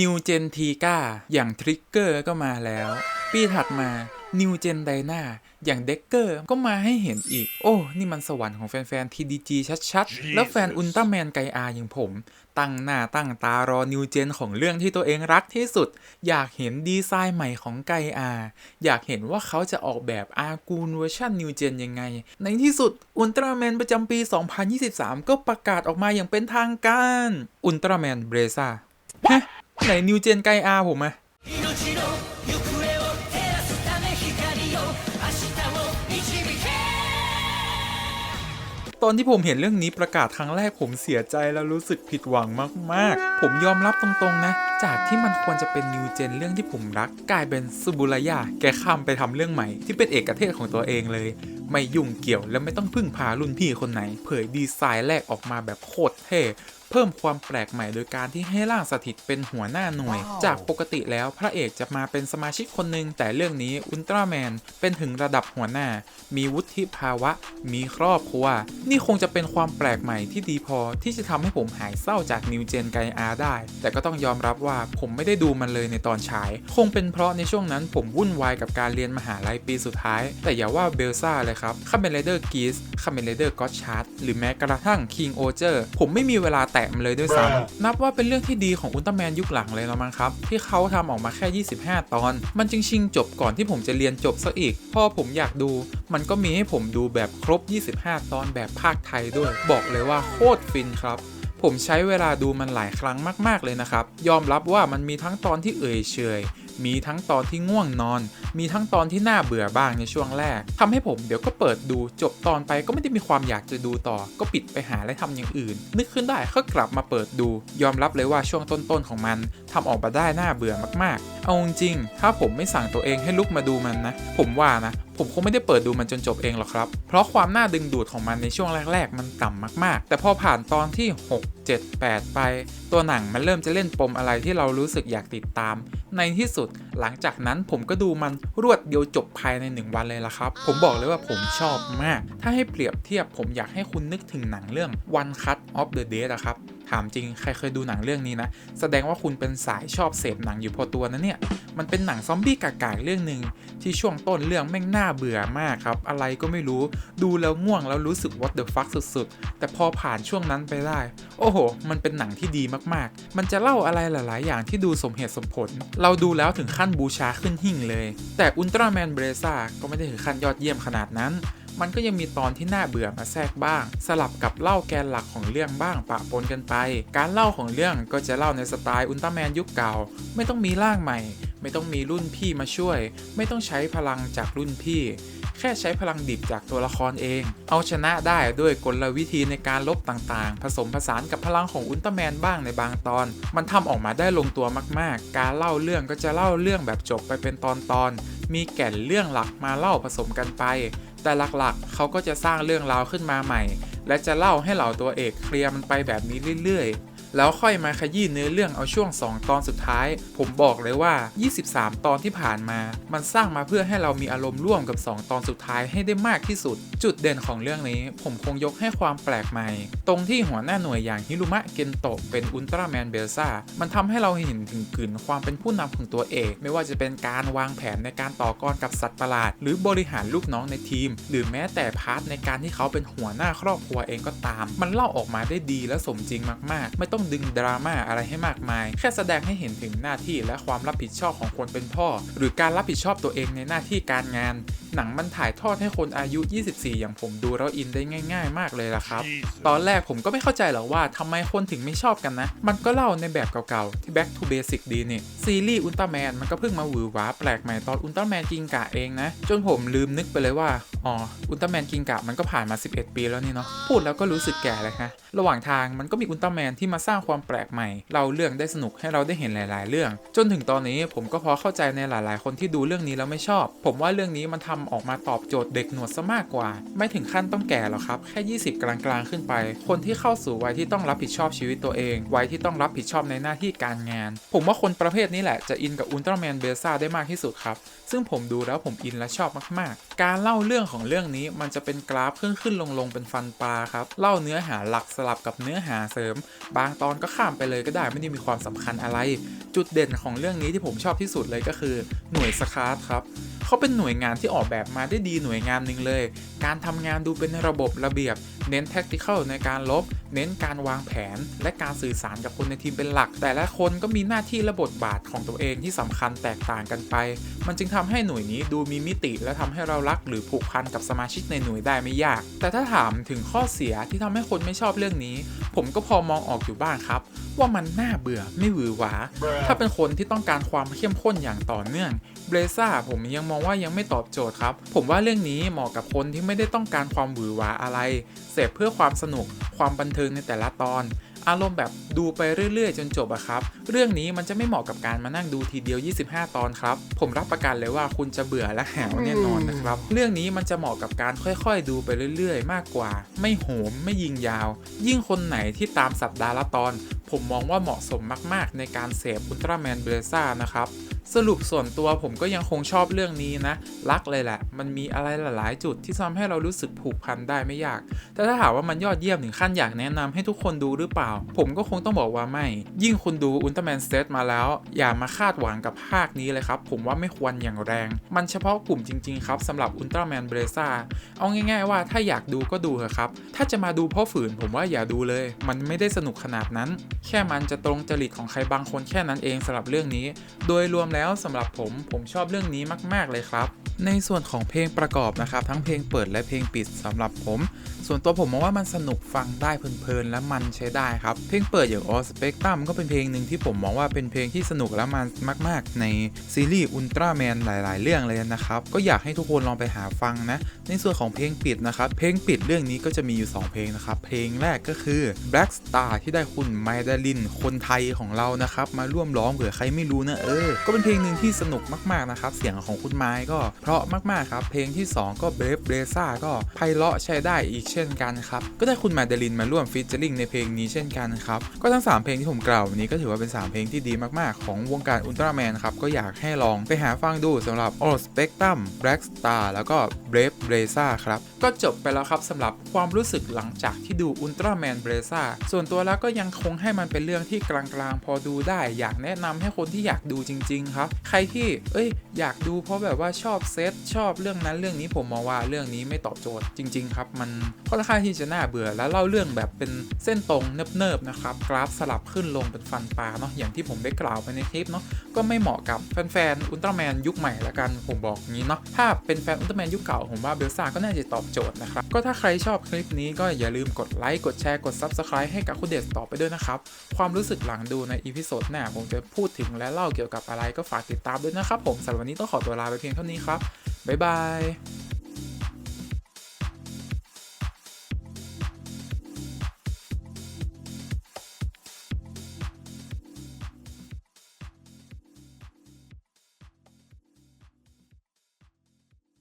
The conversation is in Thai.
นิวเจนทีก้าอย่างทริกเกอร์ก็มาแล้ว ปีถัดมานิวเจนไดนาอย่างเด็กเกอร์ก็มาให้เห็นอีก โอ้ นี่มันสวรรค์ของแฟนๆ TDG ชัดๆ แล้วแฟนอุลตร้าแมนไกอาอย่างผม ตั้งหน้าตั้งตารอนิวเจนของเรื่องที่ตัวเองรักที่สุด อยากเห็นดีไซน์ใหม่ของไกอา อยากเห็นว่าเขาจะออกแบบอากูนเวอร์ชันนิวเจนยังไง ในที่สุดอุลตร้าแมนประจำปี 2023 ก็ประกาศออกมาอย่างเป็นทางการอุลตร้าแมนเบรซ่าฮะ ไหนนิวเจนไกอาผมอะตอนที่ผมเห็นเรื่องนี้ประกาศครั้งแรกผมเสียใจแล้วรู้สึกผิดหวังมากๆ ผมยอมรับตรงๆนะ จากที่มันควรจะเป็นนิวเจนเรื่องที่ผมรัก กลายเป็นซูบุระยะแกข้ามไปทำเรื่องใหม่ที่เป็นเอกเทศของตัวเองเลย ไม่ยุ่งเกี่ยวและไม่ต้องพึ่งพารุ่นพี่คนไหน เผยดีไซน์แรกออกมาแบบโคตรเท่ เพิ่มความแปลกใหม่โดยการที่ให้ร่างสถิตเป็นหัวหน้าหน่วย จากปกติแล้วพระเอกจะมาเป็นสมาชิกคนหนึ่งแต่เรื่องนี้อุลตร้าแมนเป็นถึงระดับหัวหน้า มีวุฒิภาวะ มีครอบครัว นี่คงจะเป็นความแปลกใหม่ที่ดีพอที่จะทำให้ผมหายเศร้าจากนิวเจนไกอาได้ แต่ก็ต้องยอมรับว่าผมไม่ได้ดูมันเลยในตอนฉาย คงเป็นเพราะในช่วงนั้นผมวุ่นวายกับการเรียนมหาลัยปีสุดท้าย แต่อย่าว่าเบลซ่าเลยครับคาเมนไรเดอร์กีสคาเมนไรเดอร์ก็อตชาร์ดหรือแม้กระทั่งคิงโอเจอร์ผมไม่มีเวลาแตะมันเลยด้วยซ้ำนับว่าเป็นเรื่องที่ดีของอุลตร้าแมนยุคหลังเลยแล้วมั้งครับ ที่เขาทำออกมาแค่ 25 ตอน มันจึงชิงจบก่อนที่ผมจะเรียนจบซะอีก พอผมอยากดู มันก็มีให้ผมดูแบบครบ 25 ตอนแบบภาคไทยด้วย บอกเลยว่าโคตรฟินครับผมใช้เวลาดูมันหลายครั้งมาก ๆ เลยนะครับ ยอมรับว่ามันมีทั้งตอนที่เอ่ยเฉย มีทั้งตอนที่ง่วงนอน มีทั้งตอนที่น่าเบื่อบ้างในช่วงแรกทำให้ผมเดี๋ยวก็เปิดดูจบตอนไปก็ไม่ได้มีความอยากจะดูต่อ ก็ปิดไปหาและทำอย่างอื่น นึกขึ้นได้ก็กลับมาเปิดดู ยอมรับเลยว่าช่วงต้นๆของมันทำออกมาได้น่าเบื่อมากๆ เอาจริงถ้าผมไม่สั่งตัวเองให้ลุกมาดูมันนะ ผมว่านะผมคงไม่ได้เปิดดูมันจนจบเองหรอกครับ เพราะความน่าดึงดูดของมันในช่วงแรก ๆ มันต่ำมากๆ แต่พอผ่านตอนที่ 6 7 8 ไป ตัวหนังมันเริ่มจะเล่นปมอะไรที่เรารู้สึกอยากติดตาม ในที่สุดหลังจากนั้นผมก็ดูมันรวดเดียวจบภายใน 1 วันเลยละครับ ผมบอกเลยว่าผมชอบมาก ถ้าให้เปรียบเทียบผมอยากให้คุณนึกถึงหนังเรื่อง One Cut of the Dead นะครับ ถามจริงใครเคยดูหนังเรื่องนี้นะ แสดงว่าคุณเป็นสายชอบเสพหนังอยู่พอตัวนะเนี่ย มันเป็นหนังซอมบี้กากๆเรื่องหนึ่งที่ช่วงต้นเรื่องแม่งน่าเบื่อมากครับ อะไรก็ไม่รู้ดูแล้วง่วงแล้วรู้สึก what the fuck สุดๆ แต่พอผ่านช่วงนั้นไปได้ โอ้โห มันเป็นหนังที่ดีมากๆ มันจะเล่าอะไรหลาย ๆ อย่างที่ดูสมเหตุสมผล เราดูแล้วถึงขั้นบูชาขึ้นหิ่งเลย แต่อุลตร้าแมนเบรซ่าก็ไม่ได้ถึงขั้นยอดเยี่ยมขนาดนั้น มันก็ยังมีตอนที่น่าเบื่อมาแทรกบ้าง สลับกับเล่าแกนหลักของเรื่องบ้างปะปนกันไป การเล่าของเรื่องก็จะเล่าในสไตล์อุลตร้าแมนยุคเก่า ไม่ต้องมีร่างใหม่ ไม่ต้องมีรุ่นพี่มาช่วย ไม่ต้องใช้พลังจากรุ่นพี่ แค่ใช้พลังดิบจากตัวละครเอง เอาชนะได้ด้วยกลวิธีในการลบต่างๆ ผสมผสานกับพลังของอุลตร้าแมนบ้างในบางตอน มันทำออกมาได้ลงตัวมากๆ การเล่าเรื่องก็จะเล่าเรื่องแบบจบไปเป็นตอนๆมีแก่นเรื่องหลักมาเล่าผสมกันไป แต่หลักๆ เขาก็จะสร้างเรื่องราวขึ้นมาใหม่ และจะเล่าให้เหล่าตัวเอกเคลียร์มันไปแบบนี้เรื่อยๆ แล้วค่อยมาขยี้เนื้อเรื่องเอาช่วง 2 ตอนสุดท้าย ผมบอกเลยว่า 23 ตอนที่ผ่านมา มันสร้างมาเพื่อให้เรามีอารมณ์ร่วมกับ 2 ตอนสุดท้ายให้ได้มากที่สุด จุดเด่นของเรื่องนี้ ผมคงยกให้ความแปลกใหม่ ตรงที่หัวหน้าหน่วยอย่างฮิรุมะเกนโตะเป็นอุลตร้าแมนเบลซ่ามันทำให้เราเห็นถึงกลิ่นความเป็นผู้นำของตัวเอกไม่ว่าจะเป็นการวางแผนในการต่อกรกับสัตว์ประหลาด หรือบริหารลูกน้องในทีม หรือแม้แต่พาร์ทในการที่เขาเป็นหัวหน้าครอบครัวเองก็ตาม มันเล่าออกมาได้ดีและสมจริงมาก ๆ ไม่ต้องต้องดึงดราม่าอะไรให้มากมาย แค่แสดงให้เห็นถึงหน้าที่และความรับผิดชอบของคนเป็นพ่อ หรือการรับผิดชอบตัวเองในหน้าที่การงาน หนังมันถ่ายทอดให้คนอายุ 24 อย่างผมดูแล้วอินได้ง่าย ๆ มากเลยล่ะครับ ตอนแรกผมก็ไม่เข้าใจหรอกว่าทำไมคนถึงไม่ชอบกันนะ มันก็เล่าในแบบเก่าๆ ที่ back to basic ดีนี่ ซีรีส์อุลตร้าแมนมันก็เพิ่งมาหวือหวาแปลกใหม่ตอนอุลตร้าแมนกิงกะเองนะ จนผมลืมนึกไปเลยว่า อ๋อ อุลตร้าแมนกิงกะมันก็ผ่านมา 11 ปีแล้วนี่เนาะ พูดแล้วก็รู้สึกแก่เลยฮะ ระหว่างทางมันก็มีอุลตร้าแมนที่มาสร้างความแปลกใหม่ เราเรื่องได้สนุกให้เราได้เห็นหลาย ๆ เรื่อง จนถึงตอนนี้ผมก็พอเข้าใจในหลาย ๆ คนที่ดูเรื่องนี้แล้วไม่ชอบ ผมว่าเรื่องนี้มันทำออกมาตอบโจทย์เด็กหนวดซะมากกว่า ไม่ถึงขั้นต้องแก่หรอกครับ แค่ 20 กลาง ๆ ขึ้นไป คนที่เข้าสู่วัยที่ต้องรับผิดชอบชีวิตตัวเอง วัยที่ต้องรับผิดชอบในหน้าที่การงาน ผมว่าคนประเภทนี้แหละจะอินกับอุลตร้าแมนเบซ่าได้มากที่สุดครับ ซึ่งผมดูแล้วผมอินและชอบมาก ๆ การเล่าเรื่องของเรื่องนี้มันจะเป็นกราฟขึ้นขึ้นลงลงๆเป็นฟันปลาครับ เล่าเนื้อหาหลักสลับกับเนื้อหาเสริม บางตอนก็ข้ามไปเลยก็ได้ไม่ได้มีความสำคัญอะไร จุดเด่นของเรื่องนี้ที่ผมชอบที่สุดเลยก็คือหน่วยสคาร์ครับเขาเป็นหน่วยงานที่ออกแบบมาได้ดีหน่วยงานหนึ่งเลย การทำงานดูเป็นระบบระเบียบ เน้นแท็กติคอลในการลบ เน้นการวางแผน และการสื่อสารกับคนในทีมเป็นหลัก แต่ละคนก็มีหน้าที่และบทบาทของตัวเองที่สำคัญแตกต่างกันไป มันจึงทำให้หน่วยนี้ดูมีมิติ และทำให้เรารักหรือผูกพันกับสมาชิกในหน่วยได้ไม่ยาก แต่ถ้าถามถึงข้อเสียที่ทำให้คนไม่ชอบเรื่องนี้ ผมก็พอมองออกอยู่บ้างครับ ว่ามันน่าเบื่อไม่หวือหวา ถ้าเป็นคนที่ต้องการความเข้มข้นอย่างต่อเนื่องเบรซ่าผมยังมองว่ายังไม่ตอบโจทย์ครับ ผมว่าเรื่องนี้เหมาะกับคนที่ไม่ได้ต้องการความหวือหวาอะไร เสพเพื่อความสนุก ความบันเทิงในแต่ละตอน อารมณ์แบบดูไปเรื่อยๆ จนจบอะครับ เรื่องนี้มันจะไม่เหมาะกับการมานั่งดูทีเดียว 25 ตอนครับ ผมรับประกันเลยว่าคุณจะเบื่อและแหวแน่นอนนะครับ เรื่องนี้มันจะเหมาะกับการค่อยๆ ดูไปเรื่อยๆ มากกว่า ไม่โหม ไม่ยิงยาว ยิ่งคนไหนที่ตามสัปดาห์ละตอน ผมมองว่าเหมาะสมมากๆ ในการเสพอุลตร้าแมนเบรซ่านะครับ สรุปส่วนตัวผมก็ยังคงชอบเรื่องนี้นะ รักเลยแหละ มันมีอะไรหลาย ๆ จุดที่ทำให้เรารู้สึกผูกพันได้ไม่ยาก แต่ถ้าถามว่ามันยอดเยี่ยมถึงขั้นอยากแนะนำให้ทุกคนดูหรือเปล่า ผมก็คงต้องบอกว่าไม่ ยิ่งคุณดูอุลตร้าแมนเซตมาแล้ว อย่ามาคาดหวังกับภาคนี้เลยครับ ผมว่าไม่ควรอย่างแรง มันเฉพาะกลุ่มจริง ๆ ครับสำหรับอุลตร้าแมนเบรซ่าเอาง่าย ๆ ว่าถ้าอยากดูก็ดูเถอะครับ ถ้าจะมาดูเพราะฝืนผมว่าอย่าดูเลย มันไม่ได้สนุกขนาดนั้น แค่มันจะตรงจริตของใครบางคนแค่นั้นเองสำหรับเรื่องนี้ โดยรวมแล้วสำหรับผมผมชอบเรื่องนี้มาก ๆ เลยครับ ในส่วนของเพลงประกอบนะครับ ทั้งเพลงเปิดและเพลงปิดสำหรับผม ส่วนตัวผมมองว่ามันสนุกฟังได้เพลินๆและมันใช้ได้ครับ เพลงเปิดอย่าง All Spectrum ก็เป็นเพลงหนึ่งที่ผมมองว่าเป็นเพลงที่สนุกและมันมาก ๆ ในซีรีส์อุลตร้าแมนหลาย ๆ เรื่องเลยนะครับ ก็อยากให้ทุกคนลองไปหาฟังนะ ในส่วนของเพลงปิดนะครับ เพลงปิดเรื่องนี้ก็จะมีอยู่ 2 เพลงนะครับ เพลงแรกก็คือ Black Star ที่ได้คุณไมดาลิน คนไทยของเรานะครับ มาร่วมร้องเผื่อใครไม่รู้นะเออ ก็เป็นเพลงหนึ่งที่สนุกมาก ๆ นะครับ เสียงของคุณไม้ก็เพราะมาก ๆ ครับ เพลงที่ 2 ก็ Brave b r e z a ก็ไพเราะใช้ได้อีกเช่นกันครับ ก็ได้คุณไมดาลินมาร่วมฟีเจอริงในเพลงนี้เช่นกันครับ ก็ทั้ง 3 เพลงที่ผมกล่าววันนี้ก็ถือว่าเป็น 3 เพลงที่ดีมากๆ ของวงการอุลตร้าแมนครับ ก็อยากให้ลองไปหาฟังดูสำหรับ All Spectrum Black Star แล้วก็ Brave b r e z a ครับ ก็จบไปแล้วครับสำหรับความรู้สึกหลังจากที่ดูอุลตร้าแมนเบรซ่าส่วนตัวแล้วก็ยังคงให้มันเป็นเรื่องที่กลางๆ พอดูได้ อยากแนะนำให้คนที่อยากดูจริง ๆ ครับ ใครที่เอ้ยอยากดูเพราะแบบว่าชอบเซตชอบเรื่องนั้นเรื่องนี้ผมมองว่าเรื่องนี้ไม่ตอบโจทย์จริง ๆ ครับ มันค่อนข้างที่จะน่าเบื่อและเล่าเรื่องแบบเป็นเส้นตรงเนิบๆนะครับกราฟสลับขึ้นลงเป็นฟันปลาเนาะอย่างที่ผมได้กล่าวไปในคลิปเนาะก็ไม่เหมาะกับแฟนๆอุลตร้าแมนยุคใหม่ละกันผมบอกงี้เนาะถ้าเป็นแฟนอุลตร้าแมนยุคเก่าผมว่าเบลซ่าก็น่าจะตอบโจทย์นะครับก็ถ้าใครชอบคลิปนี้ก็อย่าลืมกดไลค์กดแชร์กด Subscribe ให้กับคุณเดชต่อไปด้วยนะครับความรู้สึกหลังดูในอีพิโซดหน้าผมจะพูดถึงและเล่าเกี่ยวกับอะไรก็ฝากติดตามด้วยนะครับผมสำหรับวันนี้ต้องขอตัวลาไปเพียงเท่านี้ครับบ๊ายบาย